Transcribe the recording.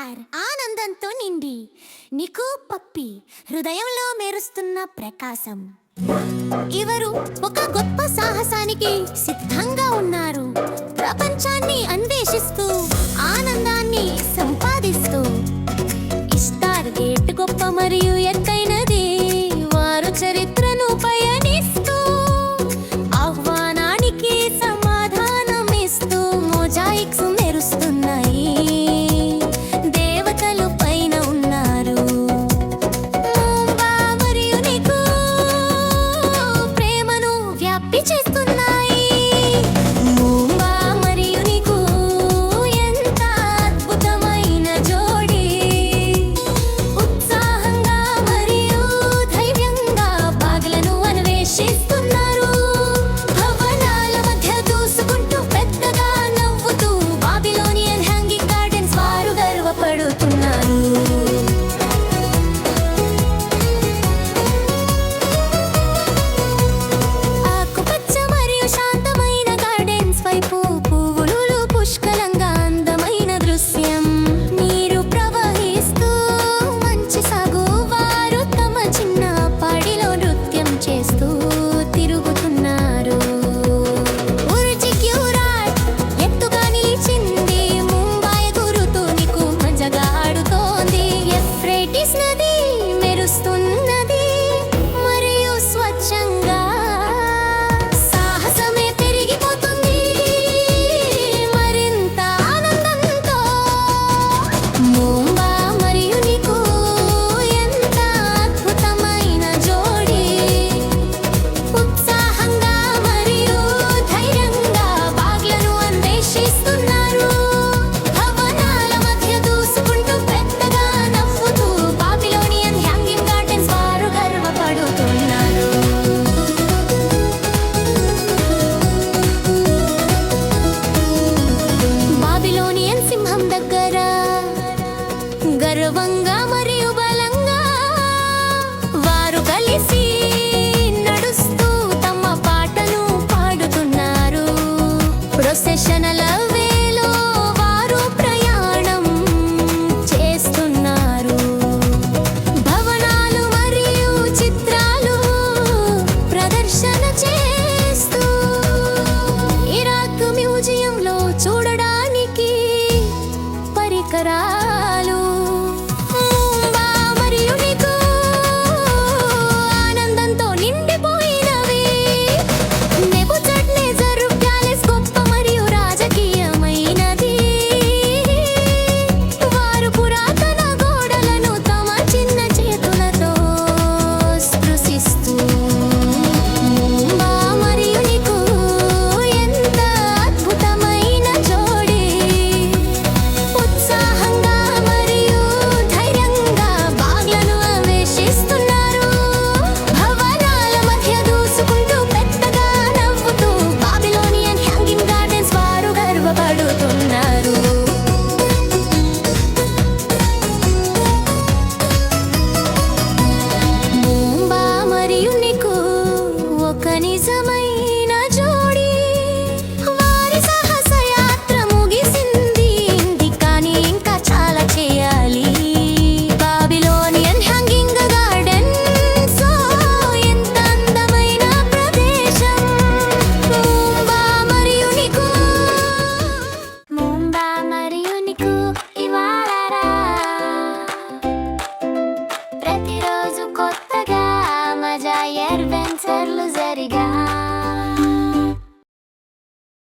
Star ఆనందంతో నిండి నీకు పప్పి హృదయంలో మెరుస్తున్న ప్రకాశం. ఇవరు ఒక గొప్ప సాహసానికి సిద్ధంగా ఉన్నారు. ప్రపంచాన్ని అన్వేషిస్తూ గౌరవంగా మరియు బలంగా వారు కలిసి నడుస్తూ తమ పాటను పాడుతున్నారు. Procession interpreti